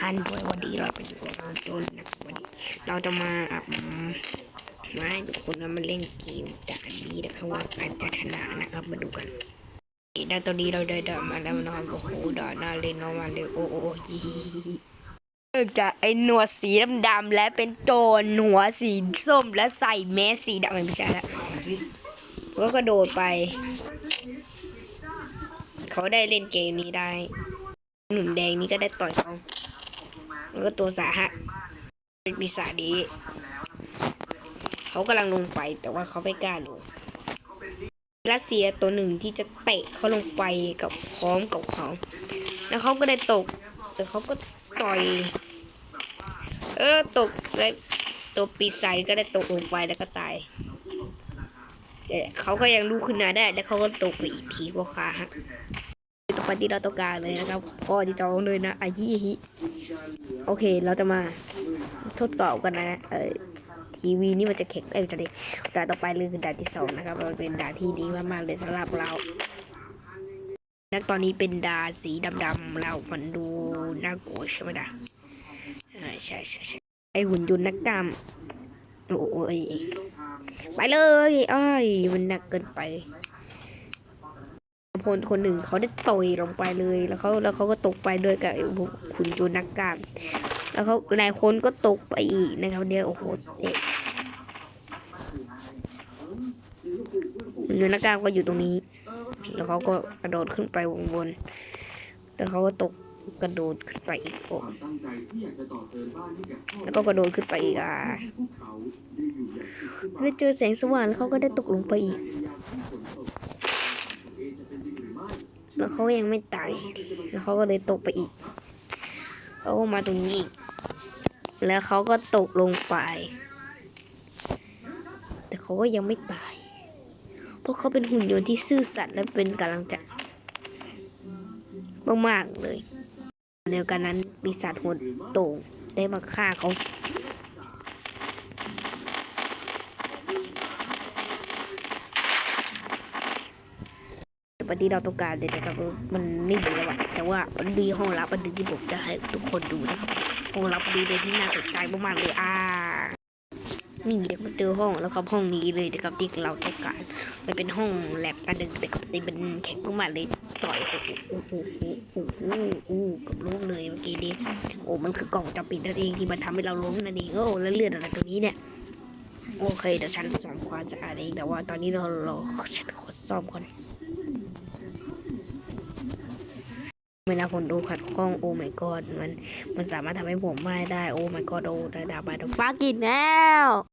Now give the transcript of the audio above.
ท่านด้วยวันนี้เราเป็นคนจนนะครับวันนี้เราจะมาอับมาให้ทุกคนมาเล่นเกมจากอันนี้นะครับว่าใครจะชนะนะครับมาดูกันได้ตอนนี้เราได้ดอมาแล้วนะครับโอ้โหดอหน้าเล่นน้องมาเลยโอ้โหยี่เริ่มจากไอ้หนวดสีดำๆและเป็นโจรหัวสีส้มและใส่แมสสีดำไม่ใช่ละก็กระโดดไป เขาได้เล่นเกมนี้ได้ หนุ่มแดงนี่ก็ได้ต่อยเขา แล้วก็ตัวสาหัสเป็นปีศาจดีเขากำลังลงไปแต่ว่าเขาไม่กล้าลงรัสเซียตัวหนึ่งที่จะเตะเขาลงไปกับพร้อมกับเขาแล้วเขาก็ได้ตก แต่เขาก็ต่อยเออตกแล้วตัวปีศาจก็ได้ตกลงไปแล้วก็ตายเขาก็ยังลุกขึ้นมาได้ แล้วเขาก็ตกไปอีกทีก็ขาหัก ต่อไปที่เราต้องการเลยนะครับข้อที่สองเลยนะอายี่ฮิโอเคเราจะมาทดสอบกันนะเออทีวีนี่มันจะแข็งได้จะได้ด่านต่อไปเลยคือด่านที่สองนะครับมันเป็นด่านที่ดีมากๆเลยสำหรับเราและตอนนี้เป็นดาสีดำๆเรามันดูน่ากลัวใช่ไหมนะเออใช่ใช่ใช่ไอหุ่นยนต์นักกล้ามโอ้ยไปเลยอ้ายมันหนักเกินไป คนคนหนึ่งเขาได้ต่อยลงไปเลย แล้วเขาแล้วเขาก็ตกไปด้วยกับพวกขุนจรนักกามแล้วเขาหลายคนก็ตกไปอีกนะครับเดี๋ยวโอ้โหเด็กขุนโจรนักกามก็อยู่ตรงนี้ แล้วเขาก็กระโดดขึ้นไปวงบน แล้วเขาก็ตกกระโดดขึ้นไปอีกโอ้แล้วก็กระโดดขึ้นไปอีกอะได้เจอแสงสว่างแล้วเขาก็ได้ตกลงไปอีก แล้วเขายังไม่ตาย แล้วเขาก็เลยตกไปอีกเขาก็มาตรงนี้อีก แล้วเขาก็ตกลงไป แต่เขาก็ยังไม่ตาย เพราะเขาเป็นหุ่นยนต์ที่ซื่อสัตย์และเป็นกำลังใจมากๆเลยเดียวกันนั้นปีศาจหัวโต่งได้มาฆ่าเขา ปฏิเราต้องการเลยนะครับมันไม่ดีแล้วอะแต่ว่ามันดีห้องลับอันหนึงที่ผมจะให้ทุกคนดูนะครับห้องลับดีเลยที่น่าสนใจมากๆเลยอ่านี่เด็กมาเจอห้องแล้วครับห้องนี้เลยนะครับที่เราต้องการมันเป็นห้องแลบอันหนึ่งแต่กับตีเป็นแข็งมากๆเลยต่อยโอ้โหโอ้โหโอ้โหกับล้มเลยเมื่อกี้นี้โอ้มันคือกล่องจับปิดนั่นเองที่มันทำให้เราล้มนั่นเองโอ้แล้วเลือดอะไรตัวนี้เนี่ยโอเคเดี๋ยวฉันสอนความสะอาดเองแต่ว่าตอนนี้เราเราฉันขอซ่อมก่อน เวลาผมดูขัดข้องโอ้ my god มันมันสามารถทำให้ผมไหม้ได้โอ้ my god โอ้ได้ดาบมาฟ้ากินแล้ว